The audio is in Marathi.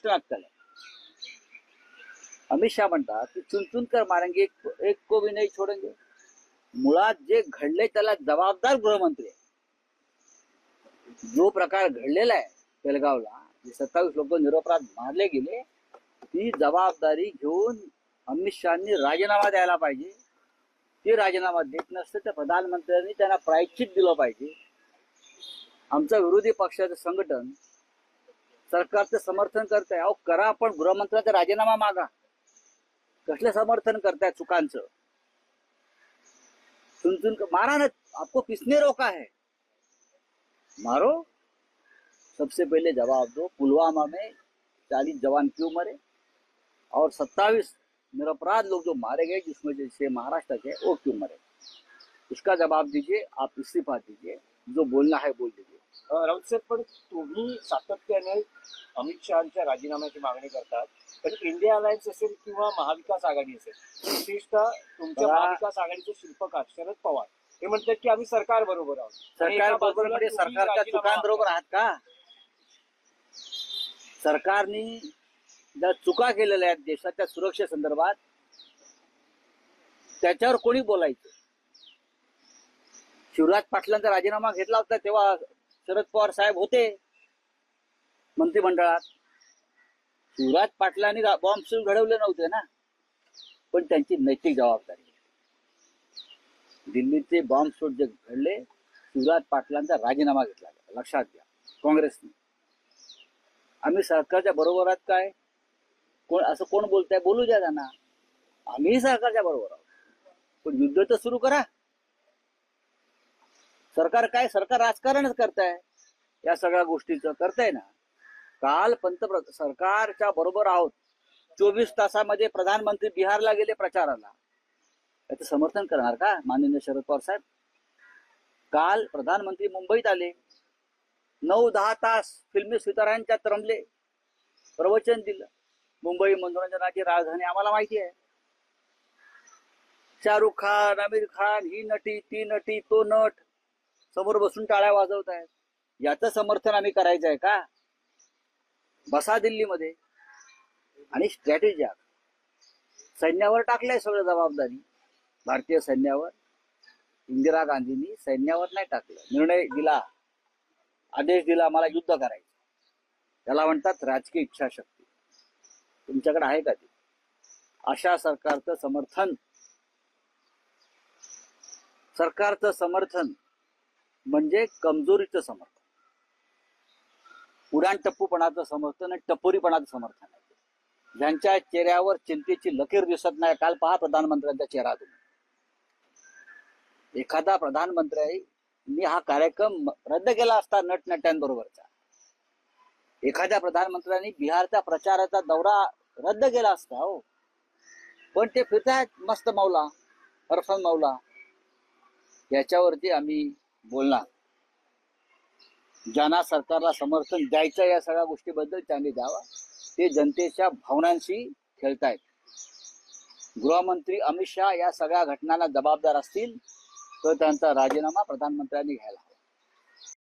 कष्ट लागतात. अमित शहा म्हणतात की चुनचुनकर मारंगे एक, एक को भी नाही छोडंगे. मुळात जे घडले त्याला जबाबदार गृहमंत्री आहे. जो प्रकार घडलेला आहे बेलगावला जे सत्तावीस लोक निरपराध मारले गेले ती जबाबदारी घेऊन अमित शहानी राजीनामा द्यायला पाहिजे. ते राजीनामा देत नसते तर प्रधानमंत्र्यांनी त्यांना प्रायश्चित दिलं पाहिजे. आमचं विरोधी पक्षाचं संघटन सरकारचं समर्थन करताय. अहो करा आपण गृहमंत्र्याचा राजीनामा मागा. कसलं समर्थन करताय चुकांचं? सुन सुन कर- मारा ना आपको किसने रोका है? मारो. सबसे पहले जवाब दो पुलवामा में चालीस जवान क्यों मरे? और सत्ताईस निरपराध लोग जो मारे गए जिसमें जैसे महाराष्ट्र के वो क्यों मरे? उसका जवाब दीजिए आप इस्तीफा दीजिए जो बोलना है बोल दीजिए। राऊत साहेब पण तुम्ही सातत्याने अमित शहाच्या राजीनाम्याची मागणी करतात पण इंडिया अलायन्स असेल किंवा महाविकास आघाडी असेल विशेषतः तुमच्या. महाविकास आघाडीचे शिल्पकार शरद पवार हे म्हणतात की आम्ही सरकार बरोबर आहोत. आणि सरकार एका बरोबर बाजूला म्हणजे तुम्ही सरकारच्या राजीनामा चुकांबरोबर आहात. का? सरकारने ज्या चुका केलेल्या आहेत देशाच्या सुरक्षेसंदर्भात त्याच्यावर कोणी बोलायचं? शिवराज पाटलांचा राजीनामा घेतला होता तेव्हा शरद पवार साहेब होते मंत्रिमंडळात. शिवराज पाटलांनी बॉम्ब सुरू घडवले नव्हते ना. पण त्यांची नैतिक जबाबदारी. दिल्लीचे बॉम्ब बॉम्बस्फोट जे घडले शिवराज पाटलांचा राजीनामा घेतला लक्षात घ्या. काँग्रेसने. आम्ही सरकारच्या बरोबर आहात काय? कोण असं कोण बोलताय? बोलू द्या त्यांना. आम्ही सरकारच्या बरोबर आहोत. पण युद्ध तर सुरू करा. सरकार काय? सरकार राजकारणच करताय. या सगळ्या गोष्टीचं करताय ना. काल पंतप्रधान सरकारच्या बरोबर आहोत. चोवीस तासामध्ये प्रधानमंत्री बिहारला गेले प्रचाराला. याचं समर्थन करणार का माननीय शरद पवार साहेब? काल प्रधानमंत्री मुंबईत आले. नऊ दहा तास फिल्मी सितारांच्या तरंबले प्रवचन दिलं. मुंबई मनोरंजनाची राजधानी आम्हाला माहिती आहे. शाहरुख खान आमिर खान ही नटी ती नटी तो नट. समोर बसून टाळ्या वाजवत आहेत याचं समर्थन आम्ही करायचं आहे का? बसा दिल्लीमध्ये. आणि स्ट्रॅटेजी सैन्यावर टाकलंय सगळं जबाबदारी. भारतीय सैन्यावर. इंदिरा गांधींनी सैन्यावर नाही टाकलं. निर्णय दिला. आदेश दिला मला युद्ध करायचं. त्याला म्हणतात राजकीय इच्छाशक्ती. तुमच्याकडे आहे का ती? अशा सरकारचं समर्थन. सरकारचं समर्थन. म्हणजे कमजोरीचं समर्थन. उडाण टप्पूपणाचं समर्थन आणि टपोरीपणाचं समर्थन. आहे ज्यांच्या चेहऱ्यावर चिंतेची लकीर दिसत नाही काल पहा प्रधानमंत्र्यांचा चेहरा तुम्ही. एखादा प्रधानमंत्र्यांनी हा कार्यक्रम रद्द केला असता नटनट्यांबरोबरचा. एखाद्या प्रधानमंत्र्यांनी बिहारच्या प्रचाराचा दौरा रद्द केला असता हो. पण ते फिरतायत मस्त मौला हरफन मौला. याच्यावरती आम्ही बोलणार ज्यांना सरकारला समर्थन द्यायचं या सगळ्या गोष्टीबद्दल त्यांनी द्यावा. ते जनतेच्या भावनांशी खेळतायत. गृहमंत्री अमित शहा या सगळ्या घटनांना जबाबदार असतील तर त्यांचा राजीनामा प्रधानमंत्र्यांनी घ्यायला